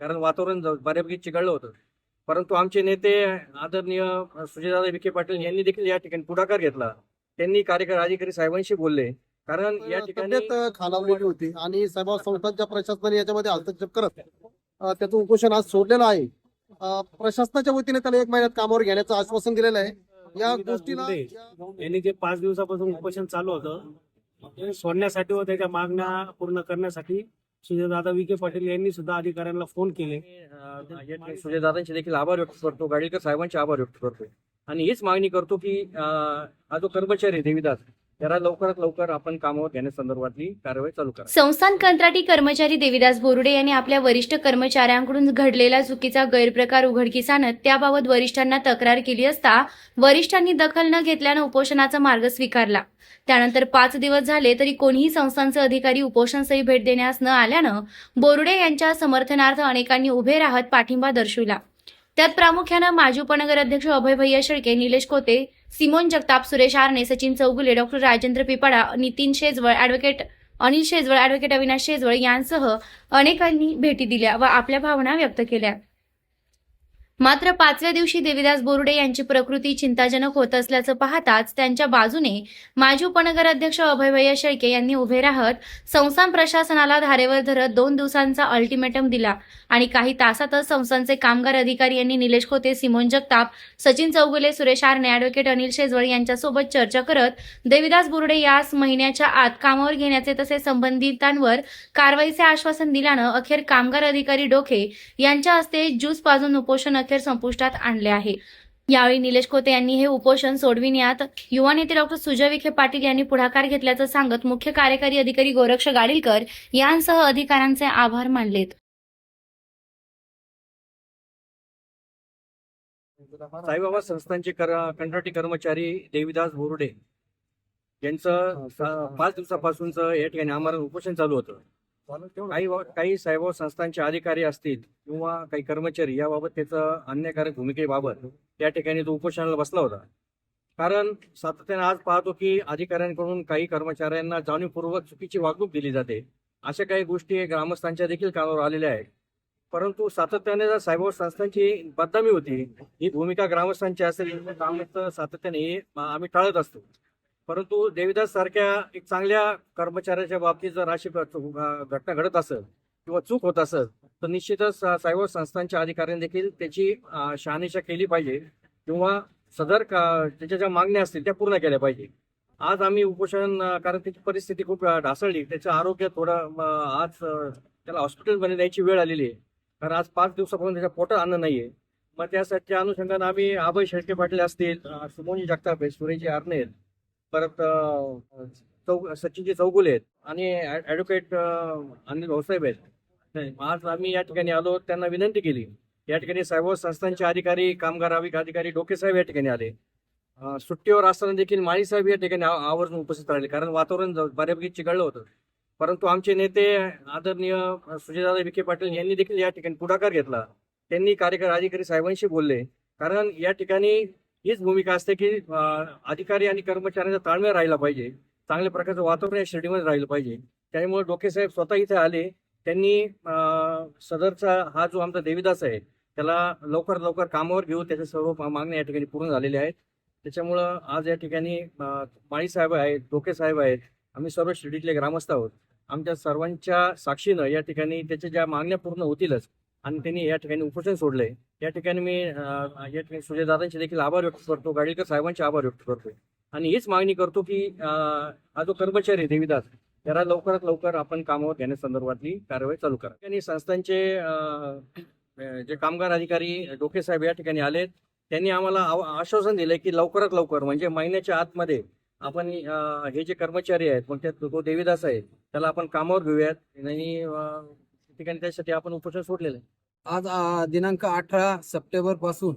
कारण वातावरण बऱ्यापैकी चिघळलं होतं. परंतु आमचे नेते आदरणीय सुजयदादा विखे पाटील यांनी देखील या ठिकाणी पुढाकार घेतला. त्यांनी कार्यकारी अधिकारी साहेबांशी बोलले. कारण या ठिकाणी खालावलेली होती आणि सेवा संस्थांच्या प्रशासनाने याच्यामध्ये हस्तक्षेप करत अ, त्याचं उपोषण आज सोडलेलं आहे. प्रशासनाच्या वतीने त्याला एक महिन्यात कामावर घेण्याचं आश्वासन दिलेलं आहे. या गोष्टीला यांनी जे पाच दिवसापासून उपोषण चालू होतं सोडण्यासाठी व त्याच्या मागण्या पूर्ण करण्यासाठी सुजयदादा विखे पाटील यांनी सुद्धा अधिकाऱ्यांना फोन केले. अं, सुजयदादांचे देखील आभार व्यक्त करतो. गाडीलकर साहेबांचे आभार व्यक्त करतो. आणि हीच मागणी करतो की अं, हा जो कर्मचारी आहे देवीदास त्याला लवकरात लवकर आपण कामावर घेण्यासंदर्भातली कारवाई चालू करा. संस्थान कंत्राटी कर्मचारी देविदास बोरुडे यांनी आपल्या वरिष्ठ कर्मचाऱ्यांकडून घडलेला चुकीचा गैरप्रकार उघडकीस आणत त्याबाबत वरिष्ठांना तक्रार केली असता वरिष्ठांनी दखल न घेतल्यानं उपोषणाचा मार्ग स्वीकारला. त्यानंतर पाच दिवस झाले तरी कोणीही संस्थांचे अधिकारी उपोषणस्थळी भेट देण्यास न आल्यानं बोरुडे यांच्या समर्थनार्थ अनेकांनी उभे राहत पाठिंबा दर्शविला. त्यात प्रामुख्यानं माजी उपनगर अध्यक्ष अभय भैया Shelke Nilesh Kote Simon Jagtap Suresh Arane Sachin Chougule doctor Rajendra Pipada Nitin Shejwal advocate Anil Shejwal advocate Avinash Shejwal यांसह अनेकांनी भेटी दिल्या व आपल्या भावना व्यक्त केल्या. मात्र पाचव्या दिवशी देविदास बोर्डे यांची प्रकृती चिंताजनक होत असल्याचं पाहताच त्यांच्या बाजूने माजी उपनगर अध्यक्ष अभयभैया शेळके यांनी उभे राहत संस्थान प्रशासनाला धारेवर धरत दोन दिवसांचा अल्टिमेटम दिला. आणि काही तासातच संस्थांचे कामगार अधिकारी यांनी निलेश खोते सिमोन जगताप सचिन चौगुले सुरेश आरणे अॅडव्होकेट अनिल शेजवळ यांच्यासोबत चर्चा करत देविदास बोर्डे यास महिन्याच्या आत कामावर घेण्याचे तसे संबंधितांवर कारवाईचे आश्वासन दिल्यानं अखेर कामगार अधिकारी डोके यांच्या हस्ते ज्यूस पाजून उपोषण अखेर संपुष्टात आणले आहे. यावेळी निलेश खोते यांनी हे उपोषण सोडविण्यात युवा नेते डॉक्टर सुजय विखे पाटील यांनी पुढाकार घेतल्याचं सांगत मुख्य कार्यकारी अधिकारी गोरक्ष गाडीलकर यांसह अधिकाऱ्यांचे आभार मानलेत. साईबाबा संस्थांचे कंत्राटी कर्मचारी देविदास बोरुडे यांचं पाच दिवसापासूनच या ठिकाणी आम्हाला उपोषण चालू होतं. काही काही साईबाबा संस्थांचे अधिकारी असतील किंवा काही कर्मचारी याबाबत त्याचं अन्यायकारक भूमिकेबाबत त्या ठिकाणी तो उपोषणाला बसला होता. कारण सातत्याने आज पाहतो की अधिकाऱ्यांकडून काही कर्मचाऱ्यांना जाणीवपूर्वक चुकीची वागणूक दिली जाते. अशा काही गोष्टी ग्रामस्थांच्या देखील कानावर आलेल्या आहेत. परंतु सातत्याने जर सायबर संस्थांची बदनामी होती ही भूमिका ग्रामस्थांची असेल सातत्याने आम्ही टाळत असतो. परंतु देविदास सारख्या एक चांगल्या कर्मचाऱ्याच्या बाबतीत जर अशी घटना घडत असेल किंवा चूक होत असेल तर निश्चितच सायबर संस्थांच्या अधिकाऱ्यांनी देखील त्याची शहानिशा केली पाहिजे किंवा सदर का- त्याच्या ज्या मागण्या असतील त्या पूर्ण केल्या पाहिजे. आज आम्ही उपोषण कारण त्याची परिस्थिती खूप ढासळली. त्याचं आरोग्य थोडं आज त्याला हॉस्पिटलमध्ये द्यायची वेळ आलेली आहे. कारण आज पाच दिवसापासून त्याच्या पोटात अन्न नाहीये. मग त्यासाठी अनुषंगानं आम्ही अभय शेळके पाटील असतील अं, सुमोनी जगताप आहेत सुरेजी आरणे परत चौ सचिनजी चौगुले आहेत आणि ऍडव्होकेट अनिल भाऊसाहेब आहेत. नाही, आज आम्ही या ठिकाणी आलो त्यांना विनंती केली. या ठिकाणी सायबर संस्थांचे अधिकारी कामगार आविक अधिकारी डोके साहेब या ठिकाणी आले. सुट्टीवर असताना देखील माळी साहेब या ठिकाणी आवर्जून उपस्थित राहिले कारण वातावरण बऱ्यापैकी चिघळलं होतं. परंतु आमचे नेते आदरणीय सुजयदादा विखे पाटील यांनी देखील या ठिकाणी पुढाकार घेतला. त्यांनी कार्यकारी अधिकारी साहेबांशी बोलले कारण या ठिकाणी हीच भूमिका असते की अधिकारी आणि कर्मचाऱ्यांचा ताळमेळ राहिला पाहिजे. चांगल्या प्रकारचं वातावरण या शिर्डीमध्ये राहिलं पाहिजे. त्यामुळे डोके साहेब स्वतः इथे आले. त्यांनी सदरचा हा जो आमचा देविदास आहे त्याला लवकर लवकर कामावर घेऊ त्याच्या सर्व मागण्या या ठिकाणी पूर्ण झालेल्या आहेत. त्याच्यामुळं आज या ठिकाणी अं, माळी साहेब आहेत डोके साहेब आहेत. आम्ही सर्व शिर्डीतले ग्रामस्थ आहोत. आमच्या सर्वांच्या साक्षीनं या ठिकाणी त्याच्या ज्या मागण्या पूर्ण होतीलच आणि त्यांनी या ठिकाणी उपोषण सोडले या ठिकाणी मी या ठिकाणी सुजयदादांचे देखील आभार व्यक्त करतो गाडीलकर साहेबांचे आभार व्यक्त करतो. आणि हीच मागणी करतो की हा जो कर्मचारी आहे त्याला लवकरात लवकर आपण कामावर घेण्यासंदर्भातली कारवाई चालू करा. आणि संस्थांचे जे कामगार अधिकारी डोके साहेब या ठिकाणी आलेत त्यांनी आम्हाला आश्वासन दिले की लवकरात लवकर म्हणजे महिन्याच्या आतमध्ये आपण हे जे कर्मचारी आहेत मग त्यात तो देवीदास आहे त्याला आपण कामावर घेऊयात. आणि ठिकाणी त्यासाठी आपण उपोषण सोडलेलं आहे. आज दिनांक अठरा सप्टेंबरपासून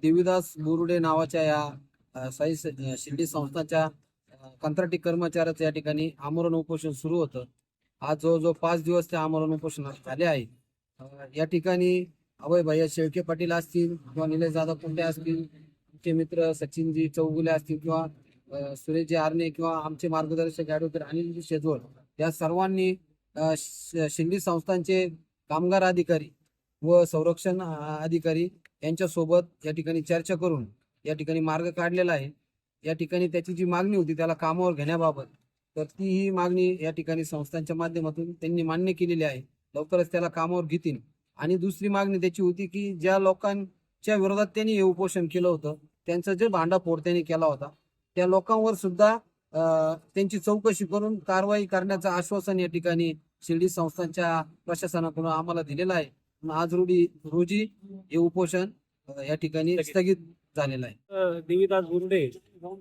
देवीदास बोरुडे नावाच्या या साई शिर्डी संस्थाच्या कंत्राटी कर्मचाऱ्याचं या ठिकाणी आमरण उपोषण सुरू होतं. आज जवळजवळ पाच दिवस ते आमरण उपोषण झाले आहे. या ठिकाणी अभय भैया शेळके पाटील असतील किंवा निलेश दादा कुंडे असतील आमचे मित्र सचिनजी चौगुले असतील किंवा सुरेशजी आरणे किंवा आमचे मार्गदर्शक ॲडव्होकेट अनिलजी शेजवळ या सर्वांनी अ, शिंदे संस्थांचे कामगार अधिकारी व संरक्षण अधिकारी यांच्यासोबत या ठिकाणी चर्चा करून या ठिकाणी मार्ग काढलेला आहे. या ठिकाणी त्याची जी मागणी होती त्याला कामावर घेण्याबाबत तर ती ही मागणी या ठिकाणी संस्थांच्या माध्यमातून त्यांनी मान्य केलेली आहे. लवकरच त्याला कामावर घेतील. आणि दुसरी मागणी त्याची होती की ज्या लोकांच्या विरोधात त्यांनी हे उपोषण केलं होतं त्यांचं जे भांडाफोड त्यांनी केला होता त्या लोकांवर सुद्धा त्यांची चौकशी करून कारवाई करण्याचं आश्वासन या ठिकाणी शिर्डी संस्थांच्या प्रशासनाकडून आम्हाला दिलेलं आहे. आणि आज रोजी रोजी हे उपोषण या ठिकाणी स्थगित झालेलं आहे. देवीदास बुर्डे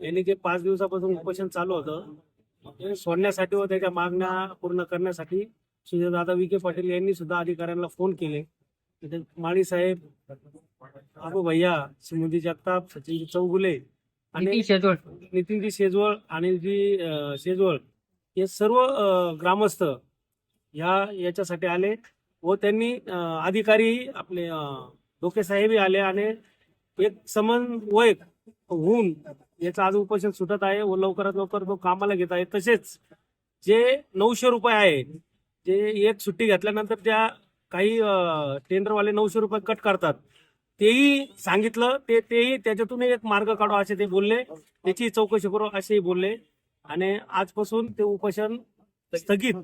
यांनी जे पाच दिवसापासून उपोषण चालू होतं सोडण्यासाठी व त्याच्या मागण्या पूर्ण करण्यासाठी सुजयदादा विखे पाटील यांनी सुद्धा अधिकाऱ्यांना फोन केले. माळी साहेब अबू भैया सिमुदी जगताप सचिन चौगुले आणि नितीनजी शेजवळ आणि जी अ, शेजवळ हे सर्व ग्रामस्थ ह्या याच्यासाठी आले व त्यांनी अधिकारी आपले डोके साहेबही आले आणि एक समन्वय होऊन याचा आज उपोषण सुटत आहे व लवकरात लवकर तो कामाला घेत आहे. तसेच जे नऊशे रुपये आहे जे एक सुट्टी घेतल्यानंतर त्या काही टेंडरवाले नऊशे रुपये कट करतात तेही सांगितलं ते तेही त्याच्यातून एक मार्ग काढू असे ते बोलले त्याची चौकशी करू असेही बोलले आणि आजपासून ते उपोषण स्थगित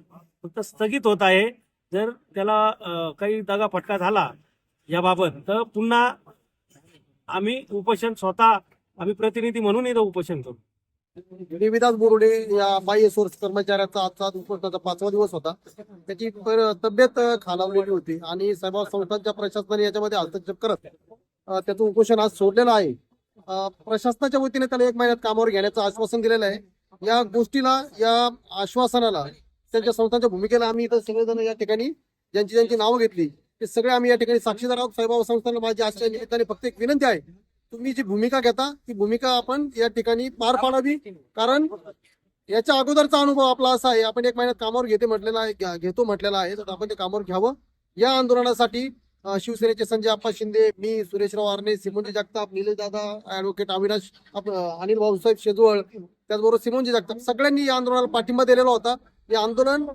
फक्त स्थगित होत आहे. जर त्याला काही दगा फटका झाला याबाबत तर पुन्हा आम्ही उपोषण स्वतः आम्ही प्रतिनिधी म्हणून इथं उपोषण करू. देवीदास बोर्डे या बाह्य सोर्स कर्मचाऱ्याचा आजचा उपोषणाचा पाचवा दिवस होता. त्याची तब्येत खालावलेली होती आणि सर्व संस्थांच्या प्रशासनाने याच्यामध्ये हस्तक्षेप करत त्याचं उपोषण आज सोडलेलं आहे. प्रशासनाच्या वतीने त्याला एक महिन्यात कामावर घेण्याचं आश्वासन दिलेलं आहे. या गोष्टीला या आश्वासनाला त्यांच्या संस्थांच्या भूमिकेला आम्ही इथं सगळेजण या ठिकाणी ज्यांची ज्यांची नावं घेतली ते सगळे आम्ही या ठिकाणी साक्षीदार आहोत. साईबाबा संस्थांना माझी आजच्या निमित्ताने फक्त एक विनंती आहे तुम्ही जी भूमिका घेता ती भूमिका आपण या ठिकाणी पार पाडावी. कारण याच्या अगोदरचा अनुभव आपला असा आहे आपण एक महिन्यात कामावर घेते म्हटलेला आहे घेतो म्हटलेला आहे तर आपण ते कामावर घ्यावं. या आंदोलनासाठी शिवसेनेचे संजय आप्पा शिंदे मी सुरेशराव आरणे सिमोनजी जगताप निलेश दादा ऍडव्होकेट अविनाश अनिल भाऊसाहेब शेजवळ त्याचबरोबर सिमोनजी जगताप सगळ्यांनी या आंदोलनाला पाठिंबा दिलेला होता. हे आंदोलन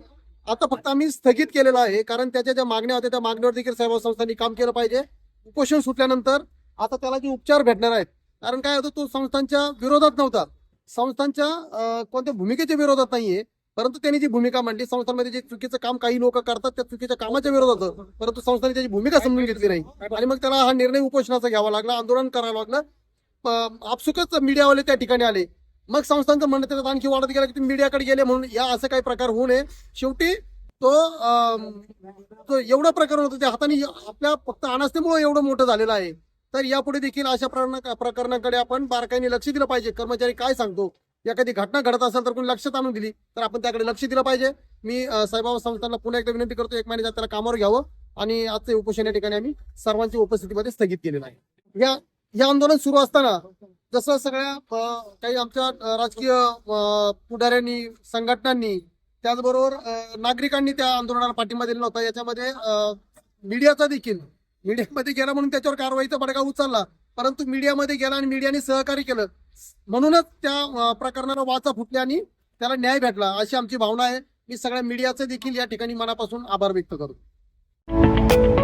आता फक्त आम्ही स्थगित केलेलं आहे कारण त्याच्या ज्या मागण्या होत्या त्या मागणीवर देखील साहेब संस्थांनी काम केलं पाहिजे. उपोषण सुटल्यानंतर आता त्याला जे उपचार भेटणार आहेत कारण काय होतं तो संस्थांच्या विरोधात नव्हता. संस्थांच्या कोणत्या भूमिकेच्या विरोधात नाहीये परंतु त्यांनी जी भूमिका मांडली संस्थांमध्ये जे चुकीचं काम काही लोक करतात त्या चुकीच्या कामाच्या विरोधात परंतु संस्थांनी त्याची भूमिका समजून घेतली नाही. आणि मग त्याला हा निर्णय उपोषणाचा घ्यावा लागला आंदोलन करावं लागलं. आपसुकच मीडियावाले त्या ठिकाणी आले. मग संस्थांचं म्हणणं त्याच्यात आणखी वाढत गेलं की तुम्ही मीडियाकडे गेले म्हणून या असं काही प्रकार होऊ नये. शेवटी तो तो एवढं प्रकरण होतं त्या हाताने आपल्या फक्त अनास्थेमुळे एवढं मोठं झालेलं आहे. तर यापुढे देखील अशा प्रकरणाकडे आपण बारकाईने लक्ष दिलं पाहिजे. कर्मचारी काय सांगतो? एखादी घटना घडत असेल तर कोणी लक्षात आणून दिली तर आपण त्याकडे लक्ष दिलं पाहिजे. मी अं, साईबाबा संस्थांना पुन्हा एकदा विनंती करतो एक महिन्याच्या त्याला कामावर घ्यावं आणि आजचे उपोषण या ठिकाणी आम्ही सर्वांच्या उपस्थितीमध्ये स्थगित केलेलं आहे. या या आंदोलन सुरू असताना जसं सगळ्या काही आमच्या राजकीय पुढाऱ्यांनी संघटनांनी त्याचबरोबर नागरिकांनी त्या आंदोलनाला पाठिंबा दिला नव्हता याच्यामध्ये मीडियाचा देखील मीडियामध्ये गेला म्हणून त्याच्यावर कारवाईचा बडगा उचलला. परंतु मीडियामध्ये गेला आणि मीडियाने सहकार्य केलं. म्हणूनच त्या प्रकरणाला वाचा फुटल्या आणि त्याला न्याय भेटला. अशी आमची भावना आहे. मी सगळ्या मीडियाचे देखील या ठिकाणी मनापासून आभार व्यक्त करतो.